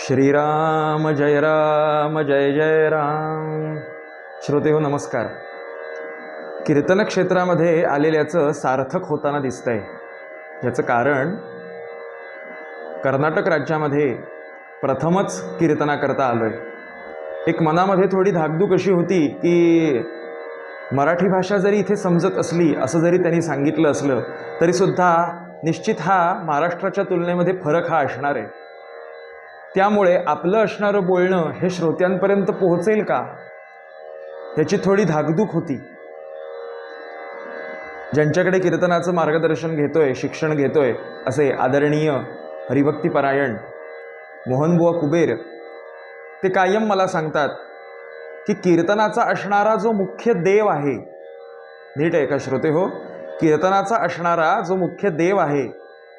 श्रीराम जय राम जय जय राम. श्रोते हो नमस्कार. कीर्तन क्षेत्रामध्ये आलेल्याचं सार्थक होताना दिसतंय. याचं कारण कर्नाटक राज्यामध्ये प्रथमच कीर्तनाकरता आलो आहे एक मनामध्ये थोडी धाकधूक अशी होती की मराठी भाषा जरी इथे समजत असली असं जरी त्यांनी सांगितलं असलं तरीसुद्धा निश्चित हा महाराष्ट्राच्या तुलनेमध्ये फरक हा असणार आहे. त्यामुळे आपलं असणारं बोलणं हे श्रोत्यांपर्यंत पोहोचेल का? ह्याची थोडी धाकधूक होती. ज्यांच्याकडे कीर्तनाचं मार्गदर्शन घेतोय शिक्षण घेतोय असे आदरणीय हरिभक्तीपरायण मोहनबुवा कुबेर ते कायम मला सांगतात की कीर्तनाचा असणारा जो मुख्य देव आहे नीट आहे का श्रोते हो? कीर्तनाचा असणारा जो मुख्य देव आहे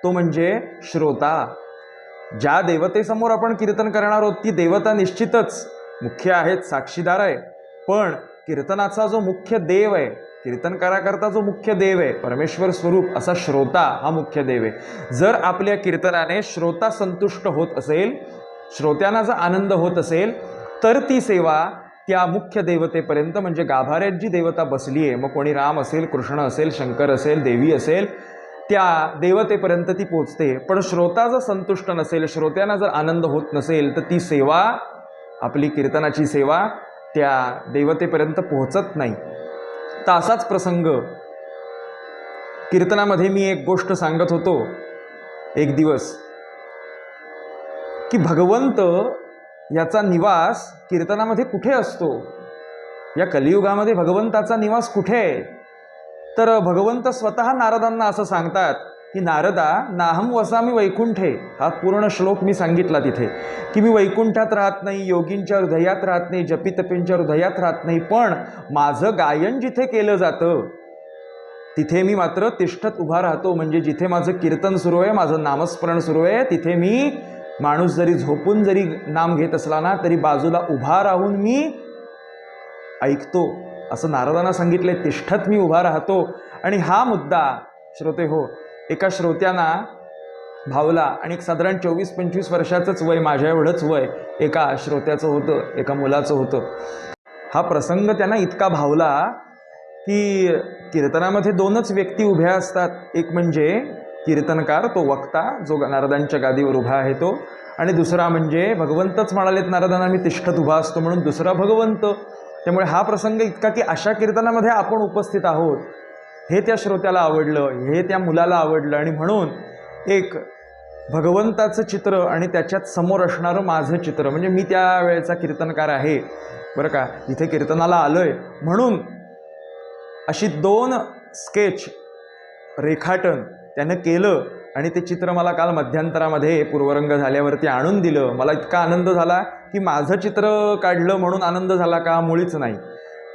तो म्हणजे श्रोता. ज्या देवतेसमोर आपण कीर्तन करणार आहोत ती देवता निश्चितच मुख्य आहेत साक्षीदार आहे. पण कीर्तनाचा जो मुख्य देव आहे कीर्तनकाराकरता जो मुख्य देव आहे परमेश्वर स्वरूप असा श्रोता हा मुख्य देव आहे. जर आपल्या कीर्तनाने श्रोता संतुष्ट होत असेल श्रोत्यांना जर आनंद होत असेल तर ती सेवा त्या मुख्य देवतेपर्यंत म्हणजे गाभाऱ्यात जी देवता बसली आहे मग कोणी राम असेल कृष्ण असेल शंकर असेल देवी असेल त्या देवतेपर्यंत ती पोचते. पण श्रोता जर संतुष्ट नसेल श्रोत्यांना जर आनंद होत नसेल तर ती सेवा आपली कीर्तनाची सेवा त्या देवतेपर्यंत पोहोचत नाही. तर असाच प्रसंग. कीर्तनामध्ये मी एक गोष्ट सांगत होतो एक दिवस की भगवंत याचा निवास कीर्तनामध्ये कुठे असतो? या कलियुगामध्ये भगवंताचा निवास कुठे आहे? तर भगवंत स्वतः नारदांना असं सांगतात की नारदा नाहम वसामी वैकुंठे. हा पूर्ण श्लोक मी सांगितला तिथे. की मी वैकुंठात राहत नाही योगींच्या हृदयात राहत नाही जपितपींच्या हृदयात राहत नाही पण माझं गायन जिथे केलं जातं तिथे मी मात्र तिष्ठत उभा राहतो. म्हणजे जिथे माझं कीर्तन सुरू आहे माझं नामस्मरण सुरू आहे तिथे मी माणूस जरी झोपून जरी नाम घेत असला ना तरी बाजूला उभा राहून मी ऐकतो. असं नारदांना सांगितलंय तिष्ठत मी उभा राहतो. आणि हा मुद्दा श्रोते हो एका श्रोत्यांना भावला. आणि एक साधारण चोवीस पंचवीस वर्षाचंच वय माझ्या एवढंच वय एका श्रोत्याचं होतं एका मुलाचं होतं. हा प्रसंग त्यांना इतका भावला की कीर्तनामध्ये दोनच व्यक्ती उभ्या असतात. एक म्हणजे कीर्तनकार तो वक्ता जो नारदांच्या गादीवर उभा आहे तो. आणि दुसरा म्हणजे भगवंतच म्हणालेत नारदांना मी तिष्ठत उभा असतो म्हणून. दुसरा भगवंत त्यामुळे हा प्रसंग इतका की अशा कीर्तनामध्ये आपण उपस्थित आहोत. हे त्या श्रोत्याला आवडलं हे त्या मुलाला आवडलं आणि म्हणून एक भगवंताचं चित्र आणि त्याच्यात समोर असणारं माझं चित्र म्हणजे मी त्या वेळेचा कीर्तनकार आहे बरं का इथे कीर्तनाला आलो आहे म्हणून अशी दोन स्केच रेखाटन त्यानं केलं आणि ते चित्र मला काल मध्यंतरामध्ये पूर्वरंग झाल्यावरती आणून दिलं. मला इतका आनंद झाला की माझं चित्र काढलं म्हणून आनंद झाला का? मुळीच नाही.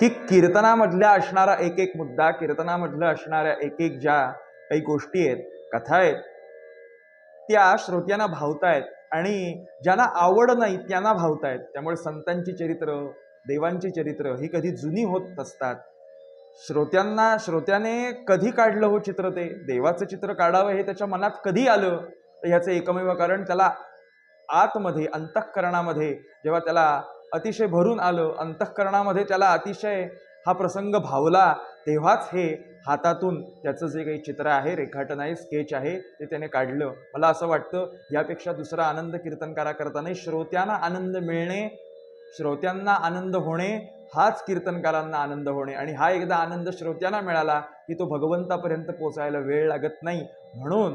की कीर्तनामधल्या असणारा एक एक मुद्दा कीर्तनामधलं असणाऱ्या एक एक ज्या काही गोष्टी आहेत कथा आहेत त्या श्रोत्यांना भावतायत आणि ज्यांना आवड नाही त्यांना भावतायत. त्यामुळे संतांची चरित्र देवांची चरित्र ही कधी जुनी होत असतात श्रोत्यांना श्रोत्याने कधी काढलं हो चित्र ते? देवाचं चित्र काढावं हे त्याच्या मनात कधी आलं? तर ह्याचं एकमेव कारण त्याला आतमध्ये अंतःकरणामध्ये जेव्हा त्याला अतिशय भरून आलं अंतःकरणामध्ये त्याला अतिशय हा प्रसंग भावला तेव्हाच हे हातातून त्याचं जे काही चित्र आहे रेखाटन आहे स्केच आहे ते त्याने काढलं. मला असं वाटतं यापेक्षा दुसरा आनंद कीर्तनकारा करताना श्रोत्यांना आनंद मिळणे श्रोत्यांना आनंद होणे हाच कीर्तनकारांना आनंद होणे. आणि हा एकदा आनंद श्रोत्यांना मिळाला की तो भगवंतापर्यंत पोचायला वेळ लागत नाही. म्हणून